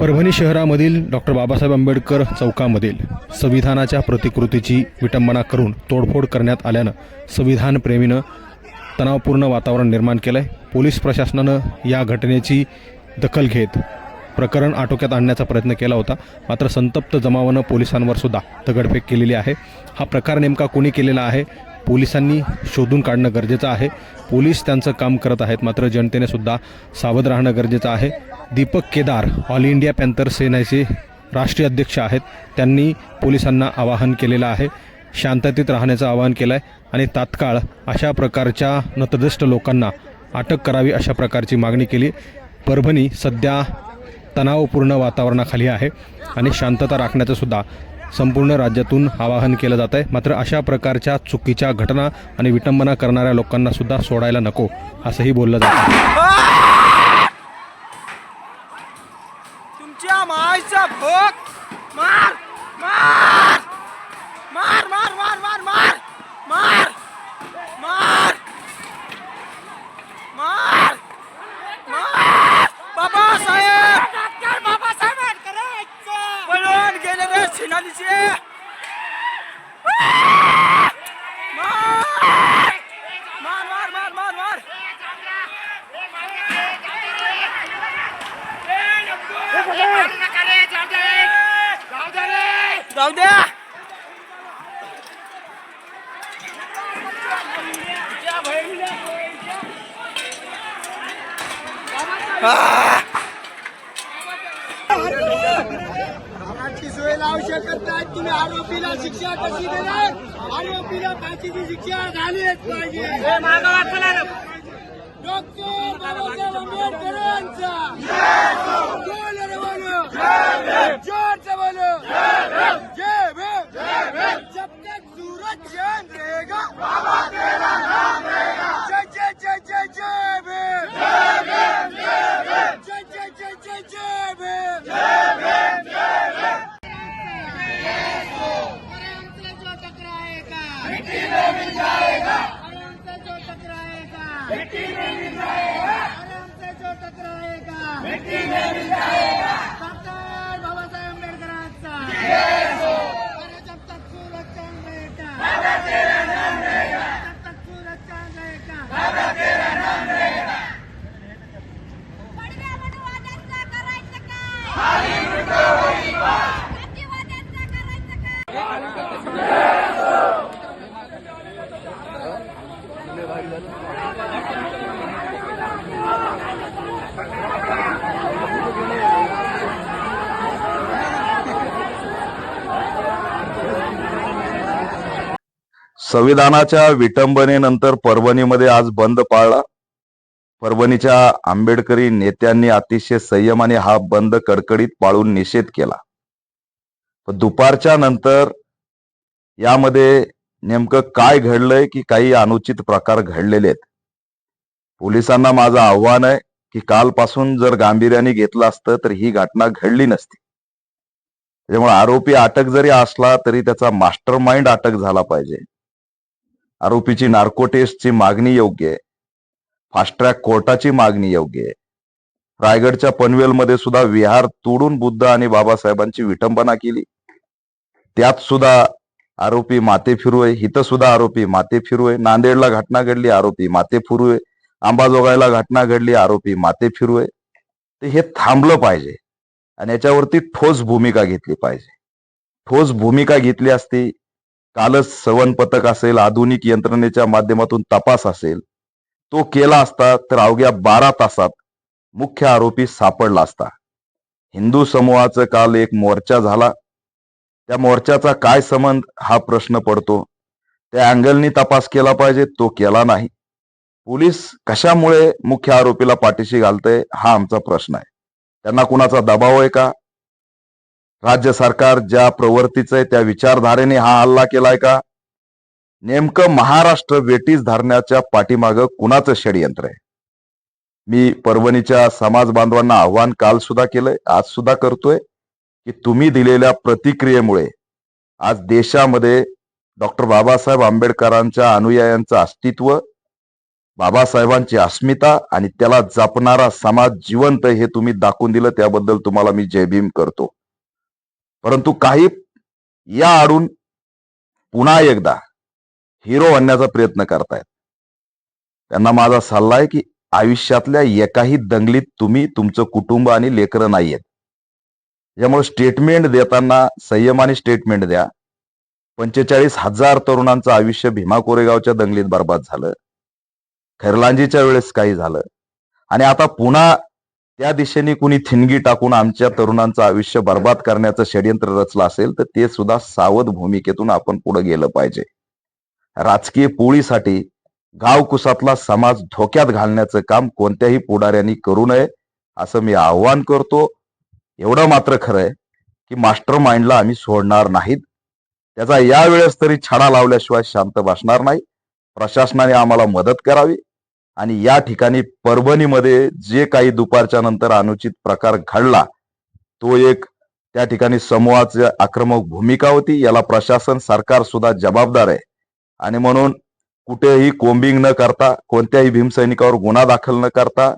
परभणी शहरामधील डॉक्टर बाबासाहेब आंबेडकर चौकामधील संविधानाच्या प्रतिकृतीची विटंबना करून तोडफोड करण्यात आल्यानं संविधानप्रेमीनं तणावपूर्ण वातावरण निर्माण केलं आहे पोलीस प्रशासनानं या घटनेची दखल घेत प्रकरण आटोक्यात आणण्याचा प्रयत्न केला होता. मात्र संतप्त जमावानं पोलिसांवर सुद्धा दगडफेक केलेली आहे. हा प्रकार नेमका कोणी केलेला आहे? पोलिसांनी शोधून काढणं गरजेचं आहे. पोलीस त्यांचं काम करत आहेत. मात्र जनतेने सुद्धा सावध राहणं गरजेचं आहे. Deepak Kedar all India panther सेनेचे राष्ट्रीय अध्यक्ष आहेत. त्यांनी पोलिसांना आवाहन केलेलं आहे. शांततेत राहण्याचं आवाहन केलं आहे आणि तात्काळ अशा प्रकारच्या नतदृष्ट लोकांना अटक करावी अशा प्रकारची मागणी केली. परभणी सध्या तणावपूर्ण वातावरणाखाली आहे आणि शांतता राखण्याचं सुद्धा संपूर्ण राज्यातून आवाहन केलं जात आहे. मात्र अशा प्रकारच्या चुकीच्या घटना आणि विटंबना करणाऱ्या लोकांना सुद्धा सोडायला नको असंही बोललं जातं तुमच्या मायचा भोग मार मार! मार! मार मार मार मार मार! मार! मार मार जाऊ द्या Ah! सोय लावू शकत नाही तुम्ही आरोपीला शिक्षा कशी देणार? आरोपीला फाशीची शिक्षा झालीच पाहिजे. डॉक्टर बाबासाहेब आंबेडकरांचा. संविधानाच्या विटंबनेनंतर परभणीमध्ये आज बंद पाळला. परभणीच्या आंबेडकरी नेत्यांनी अतिशय संयमाने हा बंद कडकडीत पाळून निषेध केला. दुपारच्या नंतर यामध्ये नेमकं काय घडलंय की काही अनुचित प्रकार घडलेले आहेत? पोलिसांना माझं आव्हान आहे की कालपासून जर गांभीर्याने घेतलं असतं तर ही घटना घडली नसती. त्यामुळे आरोपी अटक जरी असला तरी त्याचा मास्टर माइंड अटक झाला पाहिजे. आरोपीची नार्को टेस्टची मागणी योग्य आहे. फास्ट ट्रॅक कोर्टाची मागणी योग्य आहे. रायगडच्या पनवेलमध्ये सुद्धा विहार तोडून बुद्ध आणि बाबासाहेबांची विटंबना केली. त्यात सुद्धा आरोपी माते फिरू हिथं इथं सुद्धा आरोपी माते फिरू नांदेडला घटना घडली आरोपी माते फिरू अंबाजोगाईला घटना घडली आरोपी माते फिरू ते हे थांबलं पाहिजे आणि याच्यावरती ठोस भूमिका घेतली पाहिजे. ठोस भूमिका घेतली असती कालच सवन पथक असेल आधुनिक यंत्रणेच्या माध्यमातून तपास असेल तो केला असता तर अवघ्या बारा तासात मुख्य आरोपी सापडला असता. हिंदू समूहाचं काल एक मोर्चा झाला. त्या मोर्चाचा काय संबंध हा प्रश्न पडतो. त्या अँगलनी तपास केला पाहिजे तो केला नाही. पोलीस कशामुळे मुख्य आरोपीला पाठीशी घालतंय हा आमचा प्रश्न आहे. त्यांना कुणाचा दबाव आहे का? राज्य सरकार ज्या प्रवृत्तीचं आहे त्या विचारधारेने हा हल्ला केलाय का? नेमकं महाराष्ट्र वेटीस धरण्याच्या पाठीमागं कुणाचं षडयंत्र आहे? मी परभणीच्या समाज बांधवांना आव्हान काल सुद्धा केलंय आज सुद्धा करतोय की तुम्ही दिलेल्या प्रतिक्रियेमुळे आज देशामध्ये डॉक्टर बाबासाहेब आंबेडकरांच्या अनुयायांचं अस्तित्व बाबासाहेबांची अस्मिता आणि त्याला जपणारा समाज जिवंत हे तुम्ही दाखवून दिलं त्याबद्दल तुम्हाला मी जयभीम करतो. परंतु काही या आडून पुन्हा एकदा हिरो बनण्याचा प्रयत्न करतायत. त्यांना माझा सल्ला आहे की आयुष्यातल्या एकाही दंगलीत तुम्ही तुमचं कुटुंब आणि लेकरं नाहीयेत. त्यामुळे स्टेटमेंट देताना संयमाने स्टेटमेंट द्या. पंचेचाळीस हजार तरुणांचं आयुष्य भीमा कोरेगावच्या दंगलीत बर्बाद झालं. खैरलांजीच्या वेळेस काही झालं. आणि आता पुन्हा त्या दिशेने कुणी थिणगी टाकून आमच्या तरुणांचं आयुष्य बर्बाद करण्याचं षडयंत्र रचलं असेल तर ते सुद्धा सावध भूमिकेतून आपण पुढे गेलं पाहिजे. राजकीय पोळीसाठी गावकुसातला समाज धोक्यात घालण्याचं काम कोणत्याही पुढाऱ्यांनी करू नये असं मी आव्हान करतो. एवढं मात्र खरं आहे की मास्टर माइंडला आम्ही सोडणार नाहीत. त्याचा यावेळेस तरी छडा लावल्याशिवाय शांत बसणार नाही. प्रशासनाने आम्हाला मदत करावी. आणि या ठिकाणी परभणीमध्ये जे काही दुपारच्या नंतर अनुचित प्रकार घडला तो एक त्या ठिकाणी समूहाची आक्रमक भूमिका होती. याला प्रशासन सरकार सुद्धा जबाबदार आहे. आणि म्हणून कुठेही कोंबिंग न करता कोणत्याही भीमसैनिकावर गुन्हा दाखल न करता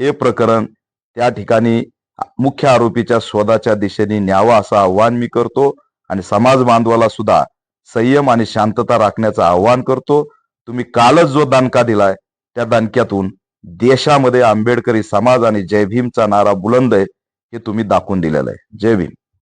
हे प्रकरण त्या ठिकाणी मुख्य आरोपीच्या शोधाच्या दिशेने न्यावं असं आव्हान मी करतो आणि समाज बांधवाला सुद्धा संयम आणि शांतता राखण्याचं आव्हान करतो. तुम्ही कालच जो दानका दिलाय त्या दानक्यातून देशामध्ये आंबेडकरी समाज आणि जय भीमचा नारा बुलंद आहे हे तुम्ही दाखवून दिलेलं आहे. जय भीम.